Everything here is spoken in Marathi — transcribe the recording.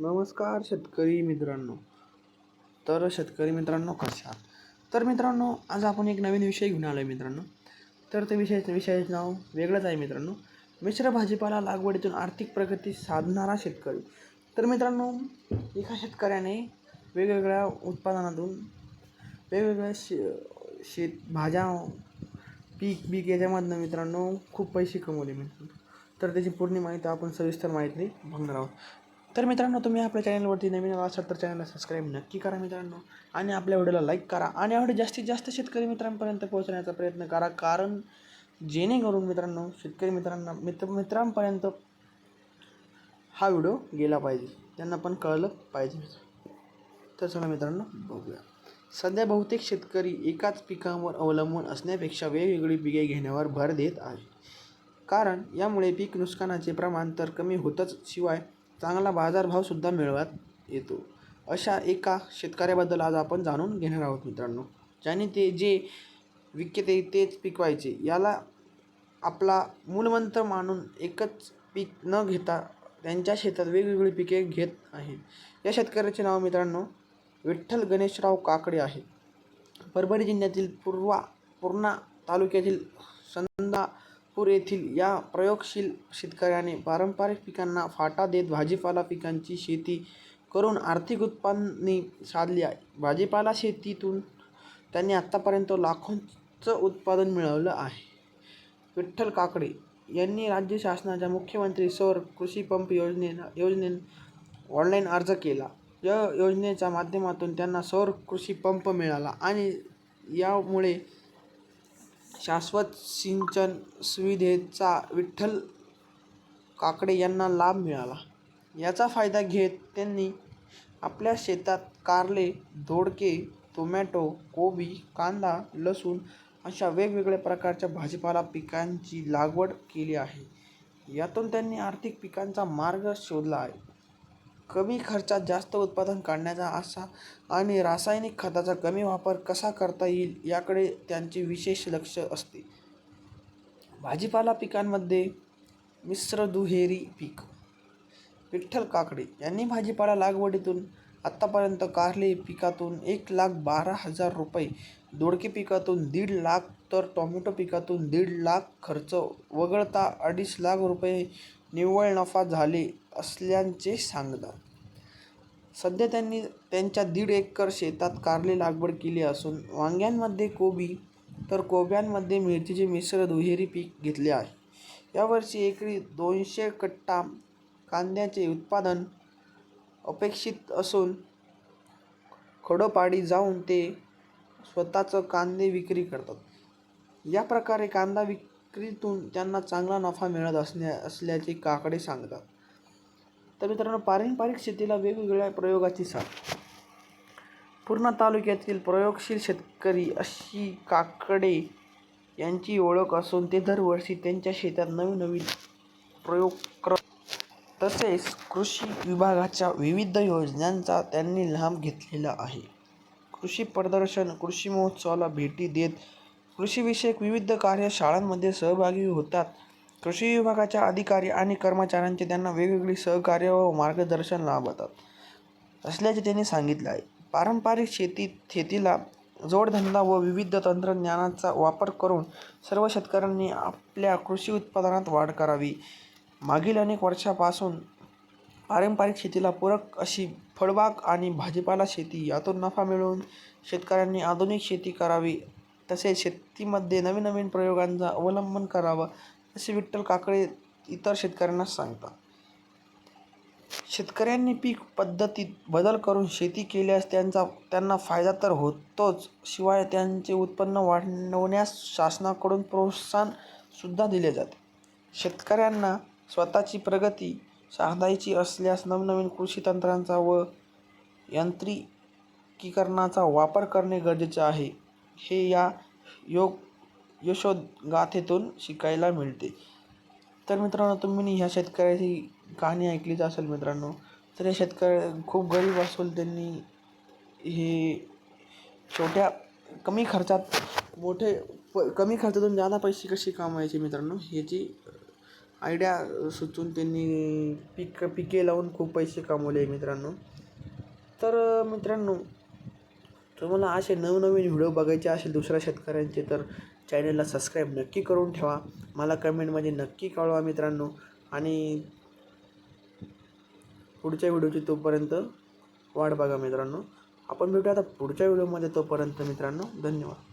नमस्कार शेतकरी मित्रांनो. तर शेतकरी मित्रांनो कशा तर मित्रांनो आज आपण एक नवीन विषय घेऊन आलो आहे मित्रांनो. तर ते विषय विषयाचं नाव वेगळंच आहे मित्रांनो. मिश्र भाजीपाला लागवडीतून आर्थिक प्रगती साधणारा शेतकरी. तर मित्रांनो एका शेतकऱ्याने वेगवेगळ्या उत्पादनातून वेगवेगळ्या शे शेत भाज्या पीक बीक याच्यामधनं मित्रांनो खूप पैसे कमवले मित्रांनो. तर त्याची पूर्ण माहिती आपण सविस्तर माहिती बघणार आहोत. तर मित्रांनो तुम्ही आपल्या चॅनलवरती नवीन असाल तर चॅनलला सबस्क्राईब नक्की करा मित्रांनो. आणि आपल्या व्हिडिओला लाईक करा. आणि आवडे जास्तीत जास्त शेतकरी मित्रांपर्यंत पोहोचण्याचा प्रयत्न करा. कारण जेणेकरून मित्रांनो शेतकरी मित्रांना मित्र मित्रांपर्यंत हा व्हिडिओ गेला पाहिजे. त्यांना पण कळलं पाहिजे. तर चला मित्रांनो बघूया. सध्या बहुतेक शेतकरी एकाच पिकांवर अवलंबून असण्यापेक्षा वेगवेगळी पिके घेण्यावर भर देत आहे. कारण यामुळे पीक नुकसानाचे प्रमाण तर कमी होतच. शिवाय चांगला बाजारभावसुद्धा मिळवत येतो. अशा एका शेतकऱ्याबद्दल आज आपण जाणून घेणार आहोत मित्रांनो. ज्याने ते जे विकते तेच पिकवायचे. याला आपला मूलमंत्र मानून एकच पीक न घेता त्यांच्या शेतात वेगवेगळी पिके घेत आहे. या शेतकऱ्याचे नाव मित्रांनो विठ्ठल गणेशराव काकडे आहे. परभणी जिल्ह्यातील पूर्वा पूर्णा तालुक्यातील नागपूर येथील या प्रयोगशील शेतकऱ्याने पारंपरिक पिकांना फाटा देत भाजीपाला पिकांची शेती करून आर्थिक उत्पन्ने साधली आहे. भाजीपाला शेतीतून त्यांनी आत्तापर्यंत लाखोंचं उत्पादन मिळवलं आहे. विठ्ठल काकडे यांनी राज्य शासनाच्या मुख्यमंत्री सौर कृषी पंप योजने योजनेत ऑनलाईन अर्ज केला. या योजनेच्या माध्यमातून त्यांना सौर कृषी पंप मिळाला आणि यामुळे शाश्वत सिंचन सुविधेचा विठ्ठल काकडे यांना लाभ मिळाला. याचा फायदा घेत त्यांनी आपल्या शेतात कारले दोडके टोमॅटो कोबी कांदा लसूण अशा वेगवेगळ्या प्रकारच्या भाजीपाला पिकांची लागवड केली आहे. यातून त्यांनी आर्थिक पिकांचा मार्ग शोधला आहे. कमी खर्चात जास्त उत्पादन काढण्याचा असा आणि रासायनिक खताचा कमी वापर कसा करता येईल याकडे त्यांचे विशेष लक्ष असते. भाजीपाला पिकांमध्ये मिश्र दुहेरी पीक. विठ्ठल काकडे यांनी भाजीपाला लागवडीतून आत्तापर्यंत कारले पिकातून एक लाख बारा हजार रुपये दोडके पिकातून दीड लाख तर टोमॅटो पिकातून दीड लाख खर्च वगळता अडीच लाख रुपये निव्वळ नफा झाले असल्याचे सांगतात. सध्या त्यांनी त्यांच्या दीड एकर शेतात कारले लागवड केली असून वांग्यांमध्ये कोबी तर कोब्यांमध्ये मिरचीचे मिश्र दुहेरी पीक घेतले आहे. यावर्षी एकरी दोनशे कट्टा कांद्याचे उत्पादन अपेक्षित असून खडोपाडी जाऊन ते स्वतःचं कांदे विक्री करतात. या प्रकारे कांदा विक विक्रीतून त्यांना चांगला नफा मिळत असण्या असल्याचे काकडे सांगतात. तर मित्रांनो पारंपरिक शेतीला वेगवेगळ्या प्रयोगाची साथ. पूर्णा तालुक्यातील प्रयोगशील शेतकरी अशी काकडे यांची ओळख असून ते दरवर्षी त्यांच्या शेतात नवीन नवीन प्रयोग करत तसेच कृषी विभागाच्या विविध योजनांचा त्यांनी लाभ घेतलेला आहे. कृषी प्रदर्शन कृषी महोत्सवाला भेटी देत कृषीविषयक विविध कार्यशाळांमध्ये सहभागी होतात. कृषी विभागाच्या अधिकारी आणि कर्मचाऱ्यांचे त्यांना वेगवेगळी सहकार्य व मार्गदर्शन लाभतात असल्याचे त्यांनी सांगितले आहे. पारंपरिक शेतीत शेतीला जोडधंदा व विविध तंत्रज्ञानाचा वापर करून सर्व शेतकऱ्यांनी आपल्या कृषी उत्पादनात वाढ करावी. मागील अनेक वर्षापासून पारंपरिक शेतीला पूरक अशी फळबाग आणि भाजीपाला शेती यातून नफा मिळवून शेतकऱ्यांनी आधुनिक शेती करावी. तसेच शेतीमध्ये नवीन नवीन प्रयोगांचा अवलंबन करावा असे विठ्ठल काकडे इतर शेतकऱ्यांना सांगतात. शेतकऱ्यांनी पीक पद्धतीत बदल करून शेती केल्यास त्यांचा त्यांना फायदा तर होतोच शिवाय त्यांचे उत्पन्न वाढवण्यास शासनाकडून प्रोत्साहनसुद्धा दिले जाते. शेतकऱ्यांना स्वतःची प्रगती साधायची असल्यास नवनवीन कृषी तंत्रांचा व यांत्रिकीकरणाचा वापर करणे गरजेचे आहे. हे या योग यशोगाथेतून शिकायला मिळते. तर मित्रांनो तुम्ही ह्या शेतकऱ्याची कहाणी ऐकलीच असेल मित्रांनो तर या शेतकऱ्या खूप गरीब असून त्यांनी हे छोट्या कमी खर्चात मोठे प कमी खर्चातून जादा पैसे कसे कमवायचे मित्रांनो ह्याची आयडिया सुचून त्यांनी पिक पिके लावून खूप पैसे कमवले मित्रांनो. तर मित्रांनो तुम्हाला असे नवनवीन व्हिडिओ बघायचे असेल दुसऱ्या शेतकऱ्यांचे तर चॅनलला सबस्क्राईब नक्की करून ठेवा. मला कमेंटमध्ये नक्की कळवा मित्रांनो. आणि पुढच्या व्हिडिओची तोपर्यंत वाट बघा मित्रांनो. आपण भेटूया आता पुढच्या व्हिडिओमध्ये. तोपर्यंत मित्रांनो धन्यवाद.